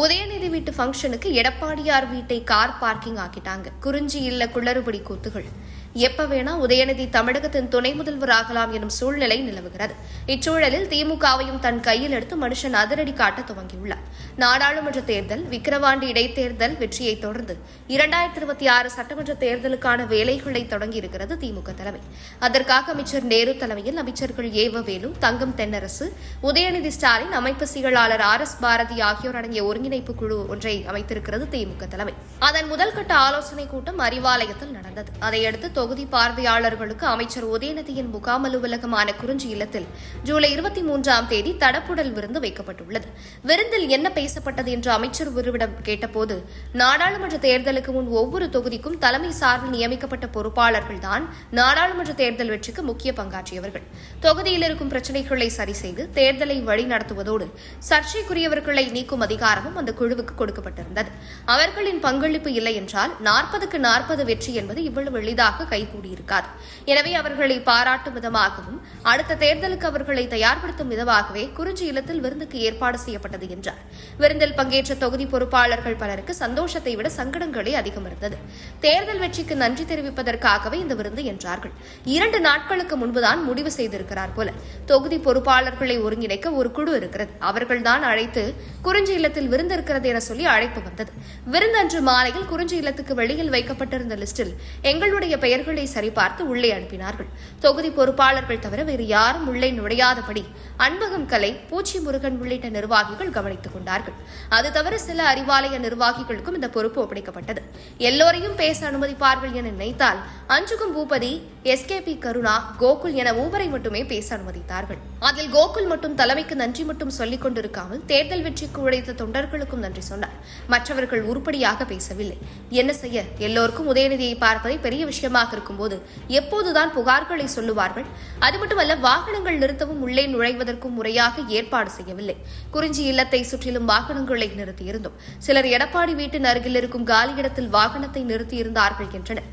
உதயநிதி வீட்டு ஃபங்க்ஷனுக்கு எடப்பாடியார் வீட்டை கார் பார்க்கிங் ஆக்கிட்டாங்க. குறிஞ்சி இல்ல குளறுபடி கூத்துகள். எப்ப வேணா உதயநிதி தமிழகத்தின் துணை முதல்வர் ஆகலாம் எனும் சூழ்நிலை நிலவுகிறது. இச்சூழலில் திமுகவையும் தன் கையில் எடுத்து மனுஷன் அதிரடி காட்ட துவங்கியுள்ளார். நாடாளுமன்ற தேர்தல் விக்கிரவாண்டி இடைத்தேர்தல் வெற்றியை தொடர்ந்து இரண்டாயிரத்தி இருபத்தி ஆறு சட்டமன்ற தேர்தலுக்கான வேலைகளை தொடங்கியிருக்கிறது திமுக தலைமை. அதற்காக அமைச்சர் நேரு தலைமையில் அமைச்சர்கள் ஏவவேலு தங்கம் தென்னரசு உதயநிதி ஸ்டாலின் அமைப்பு செயலாளர் ஆர் எஸ் பாரதி ஆகியோர் அடங்கிய ஒருங்கிணைப்பு குழு ஒன்றை அமைத்திருக்கிறது திமுக தலைமை. அதன் முதல்கட்ட ஆலோசனைக் கூட்டம் அறிவாலயத்தில் நடந்தது. அதையடுத்து தொகுதி பார்வையாளர்களுக்கு அமைச்சர் உதயநிதியின் முகாம் அலுவலகமான குறிஞ்சி இல்லத்தில் ஜூலை இருபத்தி மூன்றாம் தேதி தடப்புடல் விருந்து வைக்கப்பட்டுள்ளது. விருந்தில் என்ன பேசப்பட்டது என்று அமைச்சர் ஒருவிடம் கேட்டபோது நாடாளுமன்ற தேர்தலுக்கு முன் ஒவ்வொரு தொகுதிக்கும் தலைமை சார்பில் நியமிக்கப்பட்ட பொறுப்பாளர்கள்தான் நாடாளுமன்ற தேர்தல் வெற்றிக்கு முக்கிய பங்காற்றியவர்கள். தொகுதியில் இருக்கும் பிரச்சினைகளை சரி செய்து தேர்தலை வழிநடத்துவதோடு சர்ச்சைக்குரியவர்களை நீக்கும் அதிகாரமும் அந்த குழுவுக்கு கொடுக்கப்பட்டிருந்தது. அவர்களின் பங்களிப்பு இல்லை என்றால் நாற்பதுக்கு நாற்பது வெற்றி என்பது இவ்வளவு எளிதாக கைகூடியிருக்காது. எனவே அவர்களை பாராட்டும் விதமாகவும் அடுத்த தேர்தலுக்கு அவர்களை தயார்படுத்தும் விதமாகவே குறிஞ்சி இல்லத்தில் விருந்துக்கு ஏற்பாடு செய்யப்பட்டது என்றார். விருந்தில் பங்கேற்ற தொகுதி பொறுப்பாளர்கள் பலருக்கு சந்தோஷத்தை விட சங்கடங்களே அதிகம் இருந்தது. தேர்தல் வெற்றிக்கு நன்றி தெரிவிப்பதற்காகவே இந்த விருந்து என்றார்கள். இரண்டு நாட்களுக்கு முன்புதான் முடிவு செய்திருக்கிறார் போல. தொகுதி பொறுப்பாளர்களை ஒருங்கிணைக்க ஒரு குழு இருக்கிறது. அவர்கள்தான் அழைத்து குறிஞ்சி இல்லத்தில் விருந்து இருக்கிறது என சொல்லி அழைப்பு வந்தது. விருந்தன்று மாலையில் குறிஞ்சி இல்லத்துக்கு வெளியில் வைக்கப்பட்டிருந்த லிஸ்டில் எங்களுடைய பெயர்களை சரிபார்த்து உள்ளே அனுப்பினார்கள். தொகுதி பொறுப்பாளர்கள் தவிர வேறு யாரும் உள்ளே நுழையாதபடி அன்பகம் கலை பூச்சி முருகன் உள்ளிட்ட நிர்வாகிகள் கவனித்துக் கொண்டார்கள். அது தவிர சில அறிவாலய நிர்வாகிகளுக்கும் இந்த பொறுப்பு ஒப்படைக்கப்பட்டது. எல்லோரையும் பேச அனுமதிப்பார்கள் என நினைத்தால் அஞ்சுகும் பூபதி எஸ்கேபி கருணா கோகுல் என மூவரை மட்டுமே பேச அனுமதித்தார்கள். அதில் கோகுல் மட்டும் தலைமைக்கு நன்றி மட்டும் சொல்லிக் கொண்டிருக்காமல் தேர்தல் வெற்றிக்கு உழைத்த தொண்டர்களுக்கும் நன்றி சொன்னார். மற்றவர்கள் உருப்படியாக பேசவில்லை. என்ன செய்ய? எல்லோருக்கும் உதயநிதியை பார்ப்பதை பெரிய விஷயமாக இருக்கும்போது எப்போதுதான் புகார்களை சொல்லுவார்கள்? அது மட்டுமல்ல வாகனங்கள் நிறுத்தவும் உள்ளே நுழைவதற்கும் முறையாக ஏற்பாடு செய்யவில்லை. குறிஞ்சி இல்லத்தை சுற்றிலும் வாகனங்களை நிறுத்தியிருந்தோம். சிலர் எடப்பாடி வீட்டின் அருகில் இருக்கும் காலியிடத்தில் வாகனத்தை நிறுத்தியிருந்தார்கள் என்றனர்.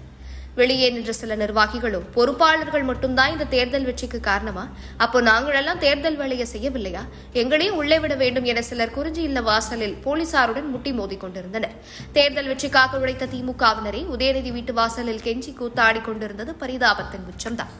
வெளியே நின்ற சில நிர்வாகிகளும் பொறுப்பாளர்கள் மட்டும்தான் இந்த தேர்தல் வெற்றிக்கு காரணமா? அப்போ நாங்களெல்லாம் தேர்தல் வேலையை செய்யவில்லையா? எங்களையும் உள்ளே விட வேண்டும் என சிலர் குறிஞ்சி இல்ல வாசலில் போலீசாருடன் முட்டி மோதி கொண்டிருந்தனர். தேர்தல் வெற்றிக்காக உழைத்த திமுகவினரை உதயநிதி வீட்டு வாசலில் கெஞ்சி கூத்தாடி கொண்டிருந்தது பரிதாபத்தின் உச்சம்தான்